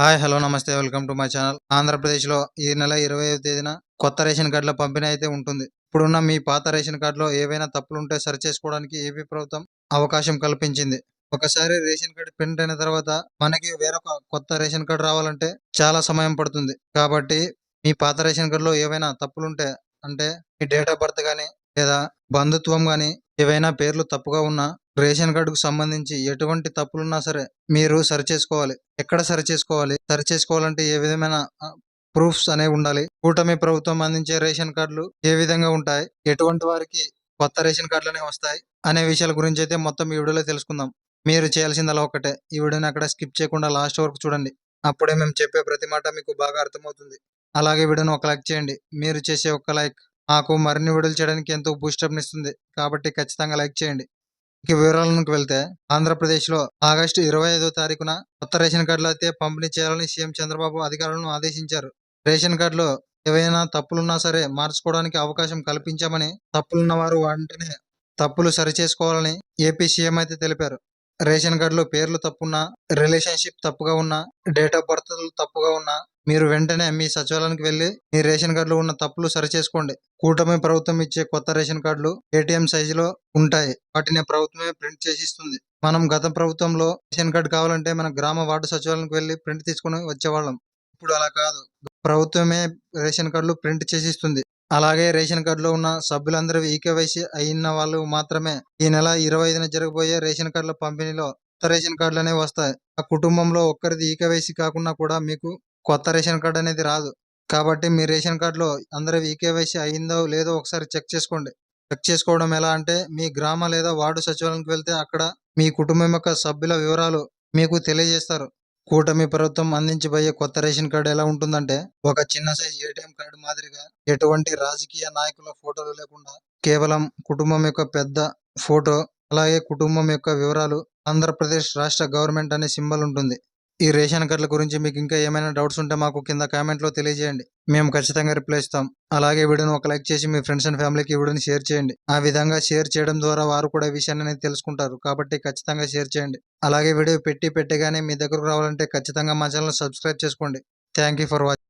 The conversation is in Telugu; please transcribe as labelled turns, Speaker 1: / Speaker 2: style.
Speaker 1: హాయ్ హలో నమస్తే వెల్కమ్ టు మై ఛానల్. ఆంధ్రప్రదేశ్లో ఈ నెల ఇరవై తేదీన కొత్త రేషన్ కార్డుల పంపిణీ అయితే ఉంటుంది. ఇప్పుడున్న మీ పాత రేషన్ కార్డులో ఏవైనా తప్పులు ఉంటే సరి చేసుకోవడానికి ఏపీ ప్రభుత్వం అవకాశం కల్పించింది. ఒకసారి రేషన్ కార్డు ప్రింట్ అయిన తర్వాత మనకి వేరొక కొత్త రేషన్ కార్డు రావాలంటే చాలా సమయం పడుతుంది. కాబట్టి మీ పాత రేషన్ కార్డులో ఏవైనా తప్పులుంటే అంటే మీ డేట్ ఆఫ్ బర్త్ కానీ లేదా బంధుత్వం కానీ ఏవైనా పేర్లు తప్పుగా ఉన్నా రేషన్ కార్డుకు సంబంధించి ఎటువంటి తప్పులున్నా సరే మీరు సరి చేసుకోవాలి. ఎక్కడ సరి చేసుకోవాలి? సరి చేసుకోవాలంటే ఏ విధమైన ప్రూఫ్స్ అనేవి ఉండాలి. కూటమి ప్రభుత్వం అందించే రేషన్ కార్డులు ఏ విధంగా ఉంటాయి? ఎటువంటి వారికి కొత్త రేషన్ కార్డులు అనేవి వస్తాయి? అనే విషయాల గురించి అయితే మొత్తం ఈ వీడియోలో తెలుసుకుందాం. మీరు చేయాల్సిందలా ఒకటే. ఈ వీడియోని అక్కడ స్కిప్ చేయకుండా లాస్ట్ వరకు చూడండి. అప్పుడే మేము చెప్పే ప్రతి మాట మీకు బాగా అర్థమవుతుంది. అలాగే వీడియోని ఒక లైక్ చేయండి. మీరు చేసే ఒక లైక్ మాకు మరిన్ని వీడియోలు చేయడానికి ఎంతో బూస్టప్ నిస్తుంది కాబట్టి ఖచ్చితంగా లైక్ చేయండి. ఇక వివరాలకు వెళ్తే ఆంధ్రప్రదేశ్లో ఆగస్టు ఇరవై ఐదో తారీఖున కొత్త రేషన్ కార్డులు అయితే పంపిణీ చేయాలని సీఎం చంద్రబాబు అధికారులను ఆదేశించారు. రేషన్ కార్డులో ఏవైనా తప్పులున్నా సరే మార్చుకోవడానికి అవకాశం కల్పించామని తప్పులున్న వారు వెంటనే తప్పులు సరిచేసుకోవాలని ఏపీ సీఎం అయితే తెలిపారు. రేషన్ కార్డులో పేర్లు తప్పున్నా రిలేషన్షిప్ తప్పుగా ఉన్నా డేట్ ఆఫ్ బర్త్ తప్పుగా ఉన్నా మీరు వెంటనే మీ సచివాలయానికి వెళ్ళి మీ రేషన్ కార్డులో ఉన్న తప్పులు సరిచేసుకోండి. కూటమి ప్రభుత్వం ఇచ్చే కొత్త రేషన్ కార్డులు ఏటీఎం సైజులో ఉంటాయి. వాటిని ప్రభుత్వమే ప్రింట్ చేసి ఇస్తుంది. మనం గత ప్రభుత్వంలో రేషన్ కార్డు కావాలంటే మన గ్రామ వార్డు సచివాలయానికి వెళ్ళి ప్రింట్ తీసుకుని వచ్చేవాళ్ళం. ఇప్పుడు అలా కాదు. ప్రభుత్వమే రేషన్ కార్డులు ప్రింట్ చేసి ఇస్తుంది. అలాగే రేషన్ కార్డులో ఉన్న సభ్యులందరూ ఈకేవైసీ అయిన వాళ్ళు మాత్రమే ఈ నెల ఇరవై ఐదున జరగబోయే రేషన్ కార్డుల పంపిణీలో కొత్త రేషన్ కార్డులు అనేవి వస్తాయి. ఆ కుటుంబంలో ఒక్కరిది ఈకేవైసీ కాకుండా కూడా మీకు కొత్త రేషన్ కార్డు అనేది రాదు. కాబట్టి మీ రేషన్ కార్డులో అందరూ ఈకేవైసీ అయిందో లేదో ఒకసారి చెక్ చేసుకోండి. చెక్ చేసుకోవడం ఎలా అంటే మీ గ్రామ లేదా వార్డు సచివాలయానికి వెళ్తే అక్కడ మీ కుటుంబం యొక్క సభ్యుల వివరాలు మీకు తెలియజేస్తారు. కూటమి ప్రభుత్వం అందించబోయే కొత్త రేషన్ కార్డు ఎలా ఉంటుందంటే ఒక చిన్న సైజ్ ఏటీఎం కార్డు మాదిరిగా ఎటువంటి రాజకీయ నాయకుల ఫోటోలు లేకుండా కేవలం కుటుంబం యొక్క పెద్ద ఫోటో అలాగే కుటుంబం యొక్క వివరాలు ఆంధ్రప్రదేశ్ రాష్ట్ర గవర్నమెంట్ అనే సింబల్ ఉంటుంది. ఈ రేషన్ కార్డుల గురించి మీకు ఇంకా ఏమైనా డౌట్స్ ఉంటే మాకు కింద కామెంట్లో తెలియజేయండి. మేము ఖచ్చితంగా రిప్లై ఇస్తాం. అలాగే వీడియోని ఒక లైక్ చేసి మీ ఫ్రెండ్స్ అండ్ ఫ్యామిలీకి వీడియోని షేర్ చేయండి. ఆ విధంగా షేర్ చేయడం ద్వారా వారు కూడా ఈ విషయాన్ని అనేది తెలుసుకుంటారు. కాబట్టి ఖచ్చితంగా షేర్ చేయండి. అలాగే వీడియో పెట్టి పెట్టగానే మీ దగ్గరకు రావాలంటే ఖచ్చితంగా మా ఛానల్ సబ్స్క్రైబ్ చేసుకోండి. Thank for watching